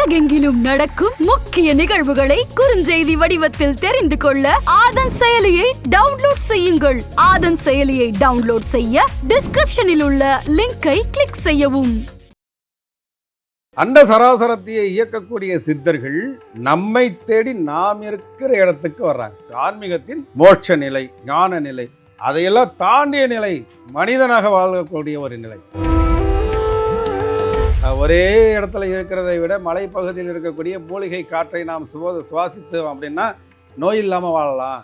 உலகெங்கிலும் நடக்கும் முக்கிய நிகழ்வுகளை குறுஞ்செய்தி வடிவத்தில் தெரிந்து கொள்ள ஆதன் செயலியை டவுன்லோட் செய்யுங்கள். ஆதன் செயலியை டவுன்லோட் செய்ய டிஸ்கிரிப்ஷனில் உள்ள லிங்கை கிளிக் செய்யவும். அண்ட சராசரத்தையை இயக்கக்கூடிய சித்தர்கள் நம்மை தேடி நாம் இருக்கிற இடத்துக்கு வர்றாங்க. ஆன்மீகத்தின் மோட்ச நிலை ஞான நிலை அதையெல்லாம் தாண்டிய நிலை மனிதனாக வாழக்கூடிய ஒரு நிலை. ஒரே இடத்துல இருக்கிறதை விட மலைப்பகுதியில் இருக்கக்கூடிய மூலிகை காற்றை நாம் சுவ சுவாசித்தோம் அப்படின்னா நோய் இல்லாமல் வாழலாம்.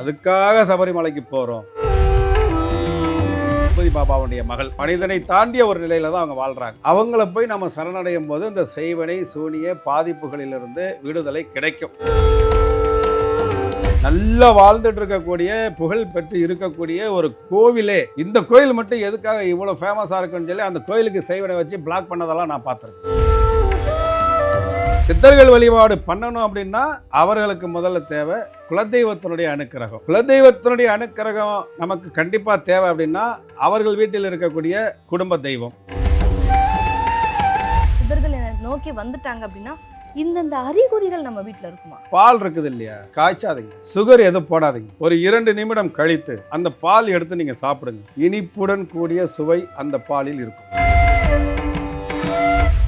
அதுக்காக சபரிமலைக்கு போகிறோம் திருப்பதி பாபாவுடைய மகள் மனிதனை தாண்டிய ஒரு நிலையில தான் அவங்க வாழ்றாங்க. அவங்கள போய் நம்ம சரணடையும் போது இந்த செய்வனை சூனிய பாதிப்புகளிலிருந்து விடுதலை கிடைக்கும். நல்லா வாழ்ந்துட்டு இருக்கக்கூடிய புகழ் பெற்று இருக்கக்கூடிய ஒரு கோவிலே இந்த கோயில் மட்டும் எதுக்காக இவ்வளோ ஃபேமஸாக இருக்குன்னு சொல்லி அந்த கோயிலுக்கு செய்வனை வச்சு பிளாக் பண்ணதெல்லாம் நான் பார்த்துருக்கேன். சித்தர்கள் வழிபாடு பண்ணணும் அப்படின்னா அவர்களுக்கு முதல்ல தேவை குலதெய்வத்தினுடைய அனுக்கிரகம். குலதெய்வத்தினுடைய அனுக்கிரகம் நமக்கு கண்டிப்பாக தேவை அப்படின்னா அவர்கள் வீட்டில் இருக்கக்கூடிய குடும்ப தெய்வம். சித்தர்கள் நோக்கி வந்துட்டாங்க அப்படின்னா இந்தந்த அறிகுறிகள் நம்ம வீட்ல இருக்குமா? பால் இருக்குது இல்லையா? காய்ச்சாதீங்க. சுகர் எதுவும் போடாதீங்க. ஒரு இரண்டு நிமிடம் கழித்து அந்த பால் எடுத்து நீங்க சாப்பிடுங்க. இனிப்புடன் கூடிய சுவை அந்த பாலில் இருக்கும்.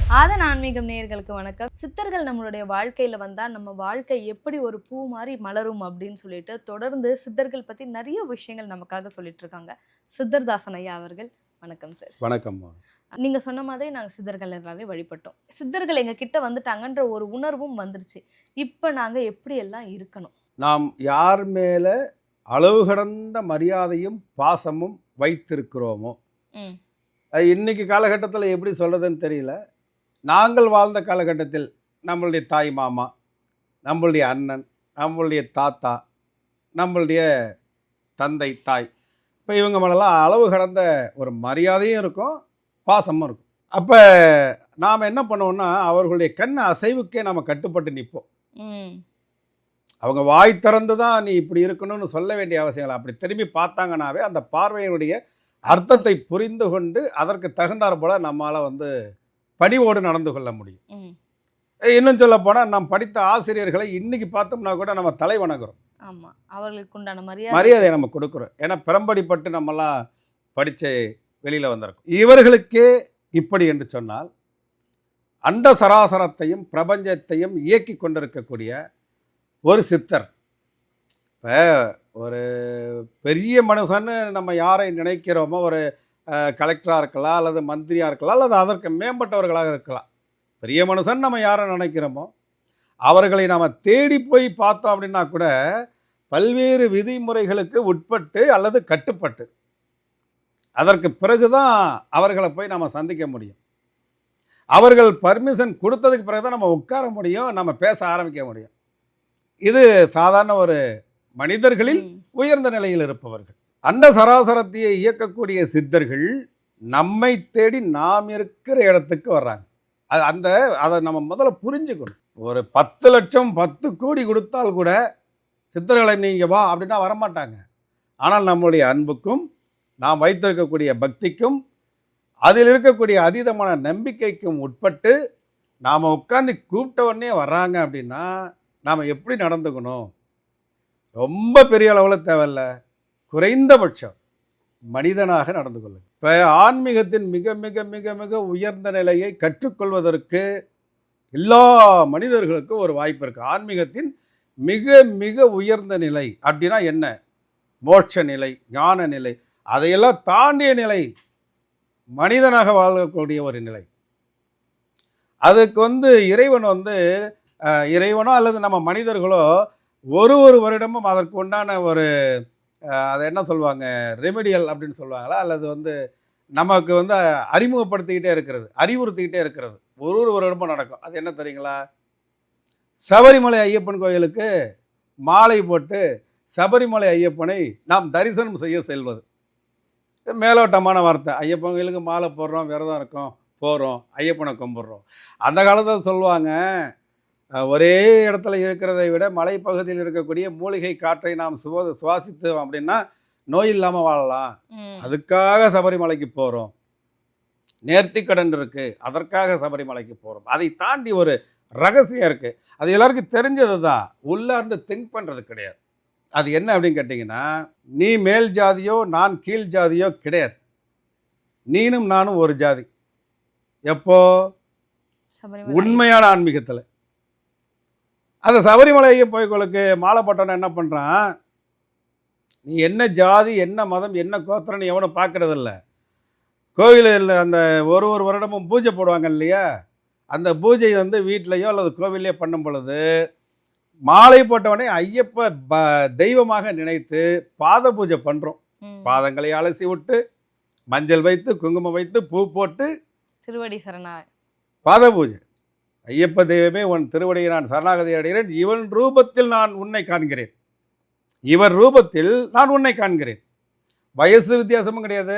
ஆதன் ஆன்மீகம் நேயர்களுக்கு வணக்கம். சித்தர்கள் நம்மளுடைய வாழ்க்கையில வந்தா நம்ம வாழ்க்கை எப்படி ஒரு பூ மாதிரி மலரும் அப்படின்னு சொல்லிட்டு தொடர்ந்து சித்தர்கள் பத்தி நிறைய விஷயங்கள் நமக்காக சொல்லிட்டு இருக்காங்க. சித்தர்தாசன் ஐயா அவர்கள் வணக்கம் சார். வணக்கம் நீங்க சொன்ன மாதிரி நாங்க சித்தர்கள் எல்லாரையும் வழிபட்டோம். சித்தர்கள் எங்க கிட்ட வந்துட்டாங்கன்ற ஒரு உணர்வும் வந்துருச்சு. இப்ப நாங்க எப்படி எல்லாம் இருக்கணும்? நாம் யார் மேல அளவு கடந்த மரியாதையும் பாசமும் வைத்திருக்கிறோமோ இன்னைக்கு காலகட்டத்தில் எப்படி சொல்றதுன்னு தெரியல. நாங்கள் வாழ்ந்த காலகட்டத்தில் நம்மளுடைய தாய் மாமா நம்மளுடைய அண்ணன் நம்மளுடைய தாத்தா நம்மளுடைய தந்தை தாய் இப்போ இவங்க மேலெல்லாம் அளவு கடந்த ஒரு மரியாதையும் இருக்கும். பாசமும் இருக்கும். அப்போ நாம் என்ன பண்ணுவோம்னா அவர்களுடைய கண் அசைவுக்கே நம்ம கட்டுப்பட்டு நிற்போம். அவங்க வாய் திறந்து தான் நீ இப்படி இருக்கணும்னு சொல்ல வேண்டிய அவசியம் இல்லை. அப்படி திரும்பி பார்த்தாங்கனாவே அந்த பார்வையினுடைய அர்த்தத்தை புரிந்து கொண்டு அதற்கு தகுந்தாற் போல நம்மால் வந்து பணிவோடு நடந்து கொள்ள முடியும். இன்னும் சொல்ல போனால் நாம் படித்த ஆசிரியர்களை இன்னைக்கு பார்த்தோம்னா கூட நம்ம தலை வணங்குறோம் ஆமா. அவர்களுக்கு உண்டான மரியாதை. மரியாதையை நம்ம கொடுக்குறோம். ஏன்னா பெரம்படிப்பட்டு நம்மலாம் படித்து வெளியில் வந்திருக்கும். இவர்களுக்கே இப்படி என்று சொன்னால் அண்ட சராசரத்தையும் பிரபஞ்சத்தையும் இயக்கி கொண்டிருக்கக்கூடிய ஒரு சித்தர். இப்போ ஒரு பெரிய மனுஷன்னு நம்ம யாரை நினைக்கிறோமோ ஒரு கலெக்டராக இருக்கலாம் அல்லது மந்திரியாக இருக்கலாம் அல்லது அதற்கு மேம்பட்டவர்களாக இருக்கலாம். பெரிய மனுஷன் நம்ம யாரை நினைக்கிறோமோ அவர்களை நாம் தேடி போய் பார்த்தோம் அப்படின்னா கூட பல்வேறு விதிமுறைகளுக்கு உட்பட்டு அல்லது கட்டுப்பட்டு அதற்கு பிறகுதான் அவர்களை போய் நம்ம சந்திக்க முடியும். அவர்கள் பர்மிஷன் கொடுத்ததுக்கு பிறகு தான் நம்ம உட்கார முடியும் நம்ம பேச ஆரம்பிக்க முடியும். இது சாதாரண ஒரு மனிதர்களில். உயர்ந்த நிலையில் இருப்பவர்கள். அண்ட சராசரத்தையை இயக்கக்கூடிய சித்தர்கள் நம்மை தேடி நாம் இருக்கிற இடத்துக்கு வர்றாங்க. அது அந்த அதை நம்ம முதல்ல புரிஞ்சுக்கணும். ஒரு பத்து லட்சம் பத்து கோடி கொடுத்தால் கூட சித்தர்களை நீங்க வா அப்படின்னா வரமாட்டாங்க. ஆனால் நம்முடைய அன்புக்கும் நாம் வைத்திருக்கக்கூடிய பக்திக்கும் அதில் இருக்கக்கூடிய அதீதமான நம்பிக்கைக்கும் உட்பட்டு நாம் உட்காந்து கூப்பிட்ட உடனே வர்றாங்க அப்படின்னா நாம் எப்படி நடந்துக்கணும்? ரொம்ப பெரிய அளவில் தேவையில்ல. குறைந்தபட்சம் மனிதனாக நடந்து கொள்ளுங்க இப்போ ஆன்மீகத்தின் மிக மிக மிக மிக உயர்ந்த நிலையை கற்றுக்கொள்வதற்கு எல்லா மனிதர்களுக்கும் ஒரு வாய்ப்பு இருக்குது ஆன்மீகத்தின் மிக மிக உயர்ந்த நிலை அப்படின்னா என்ன? மோட்ச நிலை ஞான நிலை. அதையெல்லாம் தாண்டிய நிலை மனிதனாக வாழக்கூடிய ஒரு நிலை. அதுக்கு வந்து இறைவன் வந்து இறைவனோ அல்லது நம்ம மனிதர்களோ ஒரு ஒரு வருடமும் அதற்கு உண்டான ஒரு அதை என்ன சொல்லுவாங்க ரெமிடியல் அப்படின்னு சொல்லுவாங்களா அல்லது வந்து நமக்கு வந்து அறிமுகப்படுத்திக்கிட்டே இருக்கிறது அறிவுறுத்திக்கிட்டே இருக்கிறது. ஒரு ஒரு வருடமும் நடக்கும். அது என்ன தெரியுங்களா? சபரிமலை ஐயப்பன் கோயிலுக்கு மாலை போட்டு சபரிமலை ஐயப்பனை நாம் தரிசனம் செய்ய செல்வது. மேலோட்டமான வார்த்தை. ஐயப்பன் கோயிலுக்கு மாலை போடுறோம் விரதம் இருக்கோம் போகிறோம் ஐயப்பனை கும்பிட்றோம். அந்த காலத்தில் சொல்லுவாங்க ஒரே இடத்துல இருக்கிறதை விட மலைப்பகுதியில் இருக்கக்கூடிய மூலிகை காற்றை நாம் சுவ சுவாசித்தோம் அப்படின்னா நோய் இல்லாமல் வாழலாம். அதுக்காக சபரிமலைக்கு போகிறோம் நேர்த்திக்கடன் இருக்கு அதற்காக சபரிமலைக்கு போகிறோம் அதை தாண்டி ஒரு ரகசியம் இருக்குது அது எல்லாருக்கும் தெரிஞ்சது தான் உள்ளார்ந்து திங்க் பண்ணுறது கிடையாது. அது என்ன அப்படின்னு கேட்டிங்கன்னா நீ மேல் ஜாதியோ நான் கீழ் ஜாதியோ கிடையாது. நீனும் நானும் ஒரு ஜாதி. எப்போ? உண்மையான ஆன்மீகத்தில். அந்த சபரிமலை ஐயப்போய்களுக்கு மாலை போட்டவன என்ன பண்ணுறான் நீ என்ன ஜாதி என்ன மதம் என்ன கோத்திரம்னு எவனும் பார்க்கறதில்ல கோவிலில் அந்த ஒரு ஒரு வருடமும் பூஜை போடுவாங்க இல்லையா? அந்த பூஜை வந்து வீட்லேயோ அல்லது கோவிலையோ பண்ணும் பொழுது மாலை போட்டவனே ஐயப்ப தெய்வமாக நினைத்து பாத பூஜை பண்ணுறோம். பாதங்களை அலசி விட்டு மஞ்சள் வைத்து குங்குமம் வைத்து பூ போட்டு திருவடி சரணா பாத பூஜை. ஐயப்ப தெய்வமே உன் திருவடியை நான் சரணாகதி அடைகிறேன். இவன் ரூபத்தில் நான் உன்னை காண்கிறேன். இவர் ரூபத்தில் நான் உன்னை காண்கிறேன். வயசு வித்தியாசமும் கிடையாது.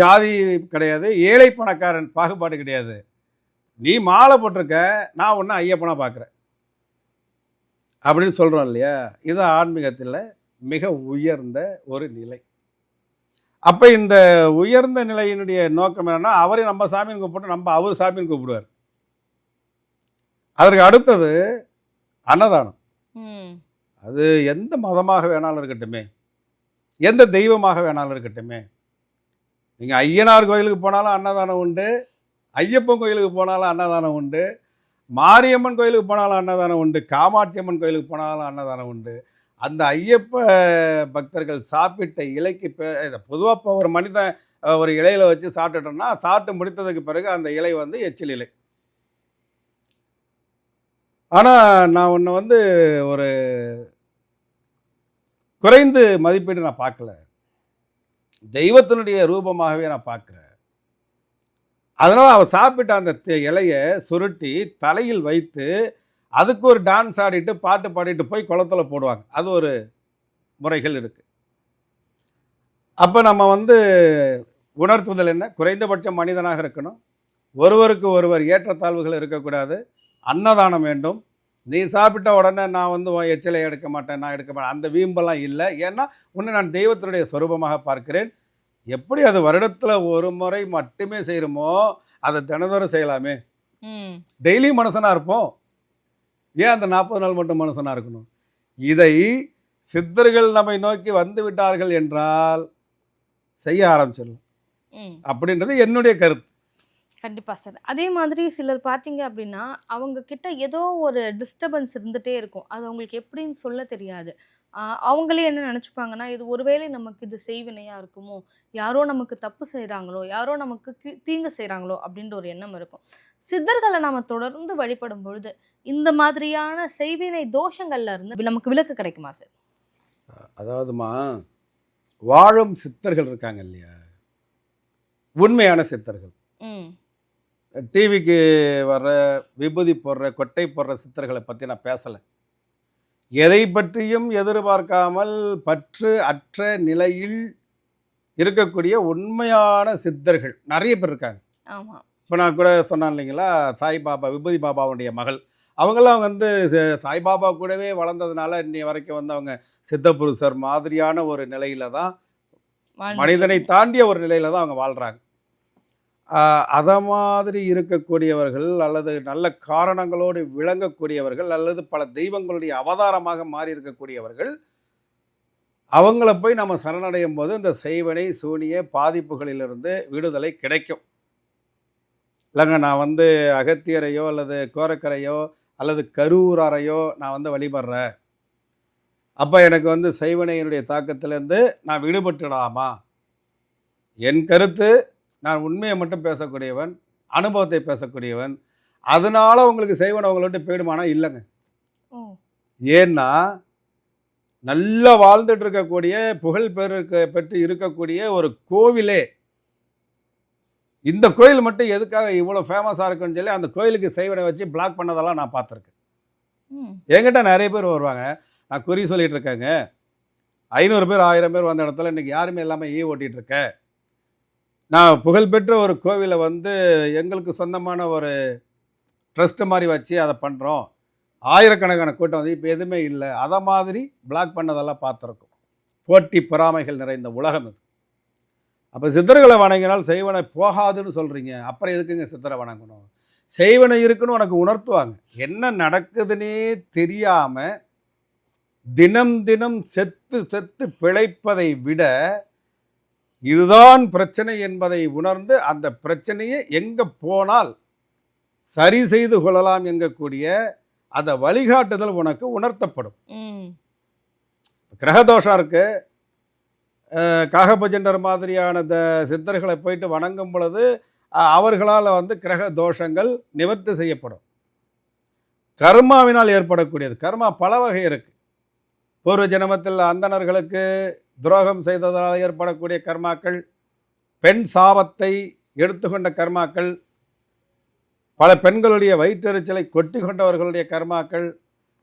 ஜாதி கிடையாது. ஏழை பணக்காரன் பாகுபாடு கிடையாது. நீ மாலை போட்டிருக்க நான் உன்னை ஐயப்பனா பார்க்குறேன் அப்படின்னு சொல்கிறோம் இல்லையா? இது ஆன்மீகத்தில் மிக உயர்ந்த ஒரு நிலை. அப்போ இந்த உயர்ந்த நிலையினுடைய நோக்கம் என்னன்னா அவரை நம்ம சாமின்னு கூப்பிட்டு நம்ம அவர் சாமின்னு கூப்பிடுவார். அதற்கு அடுத்தது அன்னதானம். அது எந்த மதமாக வேணாலும் இருக்கட்டுமே. எந்த தெய்வமாக வேணாலும் இருக்கட்டுமே. நீங்கள் ஐயனார் கோயிலுக்கு போனாலும் அன்னதானம் உண்டு. ஐயப்பன் கோயிலுக்கு போனாலும் அன்னதானம் உண்டு. மாரியம்மன் கோயிலுக்கு போனாலும் அன்னதானம் உண்டு காமாட்சி அம்மன் கோயிலுக்கு போனாலும் அன்னதானம் உண்டு. அந்த ஐயப்ப பக்தர்கள் சாப்பிட்ட இலைக்கு பொதுவாக இப்போ ஒரு மனிதன் ஒரு இலையில வச்சு சாப்பிட்டுட்டோம்னா சாப்பிட்டு முடித்ததுக்கு பிறகு அந்த இலை வந்து எச்சில் இலை. ஆனால் நான் உன்னை வந்து ஒரு குறைந்து மதிப்பீடு நான் பார்க்கல. தெய்வத்தினுடைய ரூபமாகவே நான் பார்க்குறேன். அதனால் அவர் சாப்பிட்ட அந்த இலையை சுருட்டி தலையில் வைத்து அதுக்கு ஒரு டான்ஸ் ஆடிட்டு பாட்டு பாடிட்டு போய் குளத்துல போடுவாங்க. அது ஒரு முறைகள் இருக்குது அப்போ நம்ம வந்து உணர்த்துதல் என்ன? குறைந்தபட்ச மனிதனாக இருக்கணும். ஒருவருக்கு ஒருவர் ஏற்றத்தாழ்வுகள் இருக்கக்கூடாது. அன்னதானம் வேண்டும். நீ சாப்பிட்ட உடனே நான் வந்து உன் எச்சிலை எடுக்க மாட்டேன் நான் எடுக்க மாட்டேன். அந்த வீம்பெல்லாம் இல்லை. ஏன்னா உன்னை நான் தெய்வத்தினுடைய சொரூபமாக பார்க்கிறேன். எப்படி அது வருடத்தில் ஒரு முறை மட்டுமே செய்கிறோமோ அதை தினந்தோறும் செய்யலாமே. ம். டெய்லி மனுஷனாக இருப்போம். ஏன் அந்த நாற்பது நாள் மட்டும் மனுஷனாக இருக்கணும்? இதை சித்தர்கள் நம்மை நோக்கி வந்து விட்டார்கள் என்றால் செய்ய ஆரம்பிச்சிடலாம். அப்படின்றது என்னுடைய கருத்து. கண்டிப்பா சார். அதே மாதிரி சிலர் பார்த்தீங்க அப்படின்னா அவங்க கிட்ட ஏதோ ஒரு டிஸ்டர்பன்ஸ் இருந்துட்டே இருக்கும். அது அவங்களுக்கு எப்படின்னு சொல்ல தெரியாது. அவங்களே என்ன நினச்சிப்பாங்கன்னா இது ஒருவேளை நமக்கு இது செய்வினையா இருக்குமோ யாரோ நமக்கு தப்பு செய்கிறாங்களோ யாரோ நமக்கு தீங்கு செய்கிறாங்களோ அப்படின்ற ஒரு எண்ணம் இருக்கும். சித்தர்களை நாம தொடர்ந்து வழிபடும் பொழுது இந்த மாதிரியான செய்வினை தோஷங்கள்ல இருந்து நமக்கு விலக்கு கிடைக்குமா சார்? அதாவதுமா வாழும் சித்தர்கள் இருக்காங்க இல்லையா? உண்மையான சித்தர்கள். ம். டிவிக்கு வர்ற விபூதி போடுற கொட்டை போடுற சித்தர்களை பற்றி நான் பேசலை. எதை பற்றியும் எதிர்பார்க்காமல் பற்று அற்ற நிலையில் இருக்கக்கூடிய உண்மையான சித்தர்கள். நிறைய பேர் இருக்காங்க. ஆமா. இப்போ நான் கூட சொன்னேன் இல்லைங்களா? சாய்பாபா விபூதி பாபாவுடைய மகள். அவங்கெல்லாம் வந்து சாய்பாபா கூடவே வளர்ந்ததுனால இன்னைய வரைக்கும் வந்து அவங்க சித்தபுருஷர் மாதிரியான ஒரு நிலையில தான் மனிதனை. தாண்டிய ஒரு நிலையில தான் அவங்க வாழ்கிறாங்க அதை மாதிரி இருக்கக்கூடியவர்கள் அல்லது நல்ல காரணங்களோடு விளங்கக்கூடியவர்கள் அல்லது பல தெய்வங்களுடைய அவதாரமாக மாறி இருக்கக்கூடியவர்கள் அவங்கள போய் நம்ம சரணடையும் போது இந்த செய்வனை சூனிய பாதிப்புகளிலிருந்து விடுதலை கிடைக்கும். இல்லைங்க நான் வந்து அகத்தியரையோ அல்லது கோரக்கரையோ அல்லது கரூராரையோ நான் வந்து வழிபடுறேன். அப்போ எனக்கு வந்து செய்வனையினுடைய தாக்கத்திலேருந்து நான் விடுபட்டுடலாமா என் கருத்து நான் உண்மையை மட்டும் பேசக்கூடியவன் அனுபவத்தை பேசக்கூடியவன் அதனால உங்களுக்கு செய்வனை உங்களை விட்டு போயிடுமானா இல்லைங்க. ஏன்னா நல்லா வாழ்ந்துட்டு இருக்கக்கூடிய புகழ் பெருக்க பெற்று இருக்கக்கூடிய ஒரு கோவிலே இந்த கோயில் மட்டும் எதுக்காக இவ்வளோ ஃபேமஸாக இருக்குன்னு சொல்லி அந்த கோயிலுக்கு செய்வனை வச்சு பிளாக் பண்ணதெல்லாம் நான் பார்த்துருக்கேன். ம். என்கிட்ட நிறைய பேர் வருவாங்க. நான் குறி சொல்லிட்டு இருக்கேங்க. ஐநூறு பேர் ஆயிரம் பேர் வந்த இடத்துல இன்னைக்கு யாருமே இல்லாமல் ஈ ஓட்டிட்டு இருக்கேன் நான் புகழ்பெற்ற ஒரு கோவிலை வந்து எங்களுக்கு சொந்தமான ஒரு ட்ரஸ்ட் மாதிரி வச்சு அதை பண்ணுறோம் ஆயிரக்கணக்கான கூட்டம் வந்து இப்போ எதுவுமே இல்லை. அதை மாதிரி பிளாக் பண்ணதெல்லாம் பார்த்துருக்கோம். போட்டி பொறாமைகள் நிறைந்த உலகம் இது. அப்போ சித்தர்களை வணங்கினால் செய்வனை போகாதுன்னு சொல்கிறீங்க அப்புறம் எதுக்குங்க சித்தரை வணங்கணும்? செய்வனை இருக்குன்னு உனக்கு உணர்த்துவாங்க. என்ன நடக்குதுன்னே தெரியாமல் தினம் தினம் செத்து செத்து பிழைப்பதை விட இதுதான் பிரச்சனை என்பதை உணர்ந்து அந்த பிரச்சனையை எங்க போனால் சரி செய்து கொள்ளலாம் என்கக்கூடிய அந்த வழிகாட்டுதல் உனக்கு உணர்த்தப்படும். கிரகதோஷம் இருக்கு. காகபஜண்டர் மாதிரியான த சித்தர்களை போயிட்டு வணங்கும் பொழுது அவர்களால் வந்து கிரக தோஷங்கள் நிவர்த்தி செய்யப்படும். கர்மாவினால் ஏற்படக்கூடியது. கர்மா பல வகை இருக்கு. பூர்வ ஜென்மத்தில் அந்தணர்களுக்கு துரோகம் செய்ததால் ஏற்படக்கூடிய கர்மாக்கள் பெண் சாபத்தை எடுத்துக்கொண்ட கர்மாக்கள் பல பெண்களுடைய வயிற்றெரிச்சலை கொட்டி கொண்டவர்களுடைய கர்மாக்கள்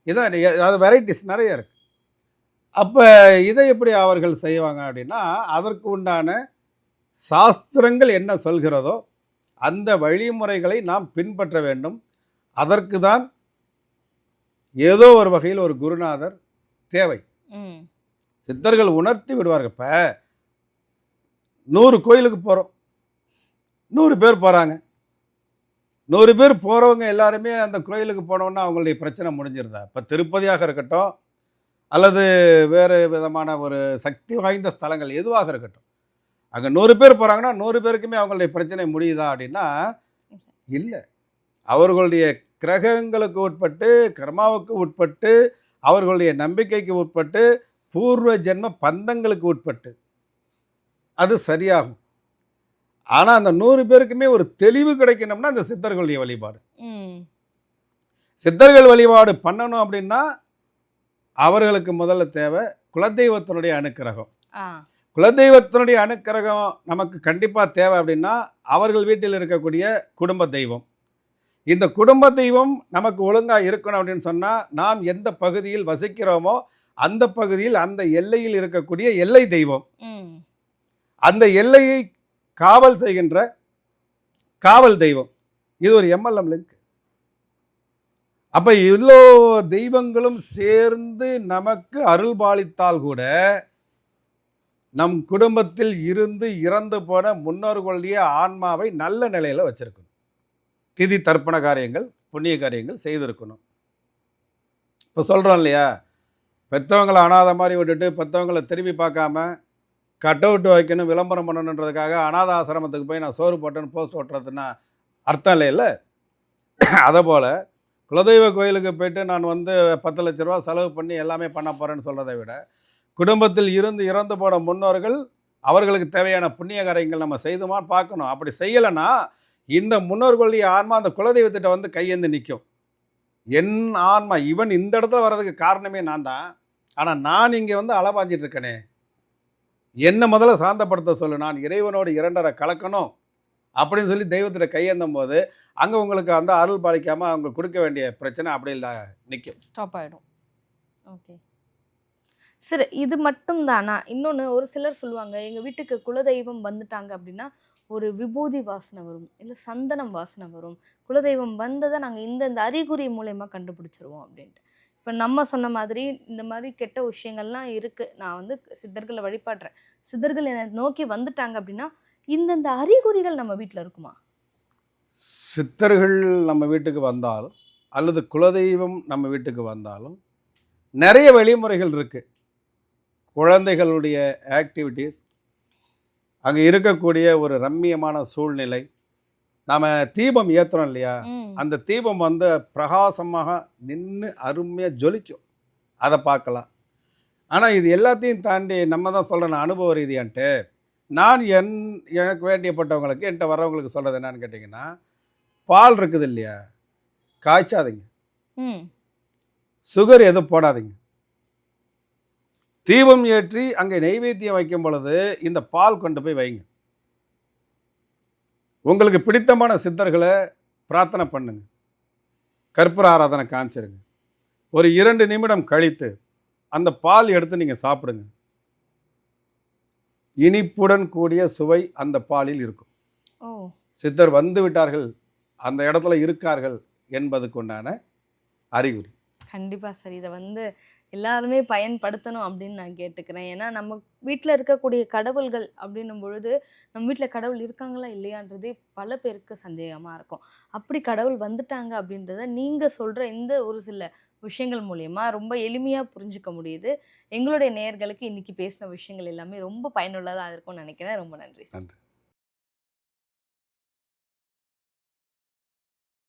இதான் அது வெரைட்டிஸ் நிறைய இருக்கு. அப்போ இதை எப்படி அவர்கள் செய்வாங்க அப்படின்னா அதற்கு உண்டான சாஸ்திரங்கள் என்ன சொல்கிறதோ அந்த வழிமுறைகளை நாம் பின்பற்ற வேண்டும். அதற்கு தான் ஏதோ ஒரு வகையில் ஒரு குருநாதர் தேவை. சித்தர்கள் உணர்த்தி விடுவார்கள். இப்போ நூறு கோயிலுக்கு போகிறோம் நூறு பேர் போகிறாங்க நூறு பேர் போகிறவங்க எல்லாருமே அந்த கோயிலுக்கு போனோன்னா அவங்களுடைய பிரச்சனை முடிஞ்சிருந்தா இப்போ திருப்பதியாக இருக்கட்டும் அல்லது வேறு விதமான ஒரு சக்தி வாய்ந்த ஸ்தலங்கள் எதுவாக இருக்கட்டும். அங்கே நூறு பேர் போகிறாங்கன்னா நூறு பேருக்குமே அவங்களுடைய பிரச்சனை முடியுதா அப்படின்னா இல்லை. அவர்களுடைய கிரகங்களுக்கு உட்பட்டு கர்மாவுக்கு உட்பட்டு அவர்களுடைய நம்பிக்கைக்கு உட்பட்டு பூர்வ ஜென்ம பந்தங்களுக்கு உட்பட்டு. அது சரியாகும். ஆனால் அந்த நூறு பேருக்குமே ஒரு தெளிவு கிடைக்கணும்னா அந்த சித்தர்களுடைய வழிபாடு. சித்தர்கள் வழிபாடு பண்ணணும் அப்படின்னா அவர்களுக்கு முதல்ல தேவை குலதெய்வத்தினுடைய அனுக்கிரகம். குலதெய்வத்தினுடைய அனுக்கிரகம் நமக்கு கண்டிப்பாக தேவை அப்படின்னா அவர்கள் வீட்டில் இருக்கக்கூடிய குடும்ப தெய்வம். இந்த குடும்ப தெய்வம் நமக்கு ஒழுங்காக இருக்கணும் அப்படின்னு சொன்னால் நாம் எந்த பகுதியில் வசிக்கிறோமோ அந்த பகுதியில் அந்த எல்லையில் இருக்கக்கூடிய எல்லை தெய்வம். அந்த எல்லையை காவல் செய்கின்ற காவல் தெய்வம். இது ஒரு எம்எல்எம் லிங்க் அப்ப இவ்வளோ தெய்வங்களும் சேர்ந்து நமக்கு அருள் பாலித்தால் கூட நம் குடும்பத்தில் இருந்து இறந்து போன முன்னோர்களுடைய ஆன்மாவை நல்ல நிலையில வச்சிருக்கணும். திதி தர்ப்பண காரியங்கள் புண்ணிய காரியங்கள் செய்திருக்கணும். இப்போ சொல்கிறோம் இல்லையா? பெற்றவங்களை அனாதை மாதிரி விட்டுட்டு பெற்றவங்களை திரும்பி பார்க்காம கட் அவுட் வைக்கணும் விளம்பரம் பண்ணணுன்றதுக்காக அனாத ஆசிரமத்துக்கு போய் நான் சோறு போட்டேன்னு போஸ்ட் ஓட்டுறதுன்னா அர்த்தம் இல்லைல்ல? அதை போல் குலதெய்வ கோயிலுக்கு போயிட்டு நான் வந்து பத்து லட்ச ரூபா செலவு பண்ணி எல்லாமே பண்ண போகிறேன்னு சொல்கிறத விட குடும்பத்தில் இருந்து இறந்து போன முன்னோர்கள் அவர்களுக்கு தேவையான புண்ணிய காரியங்கள் நம்ம செய்துமான்னு பார்க்கணும். அப்படி செய்யலைன்னா இந்த முன்னோர்களுடைய ஆன்மா அந்த குலதெய்வத்திட்ட வந்து கையேந்து நிற்கும் என் ஆன்மா இவன் இந்த இடத்துல வர்றதுக்கு காரணமே நான் தான். ஆனால் நான் இங்கே வந்து அலபாஞ்சிட்டு இருக்கனே. என்னை முதல்ல சாந்தப்படுத்த சொல்லு. நான் இறைவனோடு இரண்டரை கலக்கணும் அப்படின்னு சொல்லி தெய்வத்தில் கையேந்தும் போது அங்கே உங்களுக்கு அந்த அருள் பாலிக்காமல் அவங்க கொடுக்க வேண்டிய பிரச்சனை அப்படி இல்லை நிற்கும் ஸ்டாப் ஆகிடும் ஓகே சரி இது மட்டும் தானா இன்னொன்று ஒரு சிலர் சொல்லுவாங்க எங்கள் வீட்டுக்கு குலதெய்வம் வந்துட்டாங்க அப்படின்னா ஒரு விபூதி வாசனை வரும் இல்லை சந்தனம் வாசனை வரும். குலதெய்வம் வந்ததை நாங்கள் இந்த இந்த அறிகுறி மூலயமா கண்டுபிடிச்சிருவோம் அப்படின்ட்டு. இப்போ நம்ம சொன்ன மாதிரி இந்த மாதிரி கெட்ட விஷயங்கள்லாம் இருக்குது நான் வந்து சித்தர்களை வழிபாடுறேன். சித்தர்கள் என்னை நோக்கி வந்துட்டாங்க அப்படின்னா இந்தந்த அறிகுறிகள் நம்ம வீட்டில் இருக்குமா? சித்தர்கள் நம்ம வீட்டுக்கு வந்தாலும் அல்லது குலதெய்வம் நம்ம வீட்டுக்கு வந்தாலும் நிறைய வழிமுறைகள் இருக்குது குழந்தைகளுடைய ஆக்டிவிட்டீஸ் அங்கே இருக்கக்கூடிய ஒரு ரம்மியமான சூழ்நிலை நாம் தீபம் ஏற்றுறோம் இல்லையா? அந்த தீபம் வந்து பிரகாசமாக நின்று அருமையாக ஜொலிக்கும். அதை பார்க்கலாம். ஆனால் இது எல்லாத்தையும் தாண்டி நம்ம தான் சொல்கிறேன் அனுபவ ரீதியான்ட்டு. நான் என் எனக்கு வேண்டியப்பட்டவங்களுக்கு என்கிட்ட வர்றவங்களுக்கு சொல்கிறது என்னன்னு கேட்டிங்கன்னா பால் இருக்குது இல்லையா? காய்ச்சாதீங்க. சுகர் எதுவும் போடாதீங்க. தீபம் ஏற்றி அங்கே நெய்வேத்தியம் வைக்கும் பொழுது இந்த பால் கொண்டு போய் வைங்க. உங்களுக்கு பிடித்தமான சித்தர்களை பிரார்த்தனை பண்ணுங்க. கற்பூர ஆராதனை காமிச்சிருங்க. ஒரு இரண்டு நிமிடம் கழித்து அந்த பால் எடுத்து நீங்கள் சாப்பிடுங்க. இனிப்புடன் கூடிய சுவை அந்த பாலில் இருக்கும். சித்தர் வந்து விட்டார்கள் அந்த இடத்துல இருக்கார்கள் என்பதுக்கு உண்டான அறிகுறி. கண்டிப்பாக சார். இதை வந்து எல்லாருமே பயன்படுத்தணும் அப்படின்னு நான் கேட்டுக்கிறேன். ஏன்னா நம்ம வீட்டில் இருக்கக்கூடிய கடவுள்கள் அப்படின்னும் பொழுது நம்ம வீட்டில் கடவுள் இருக்காங்களா இல்லையான்றதே பல பேருக்கு சந்தேகமாக இருக்கும். அப்படி கடவுள் வந்துட்டாங்க அப்படின்றத நீங்கள் சொல்கிற இந்த ஒரு சில விஷயங்கள் மூலயமா ரொம்ப எளிமையாக புரிஞ்சுக்க முடியுது. எங்களுடைய நேயர்களுக்கு இன்னைக்கு பேசின விஷயங்கள் எல்லாமே ரொம்ப பயனுள்ளதாக இருக்கும்னு நினைக்கிறேன். ரொம்ப நன்றி சார்.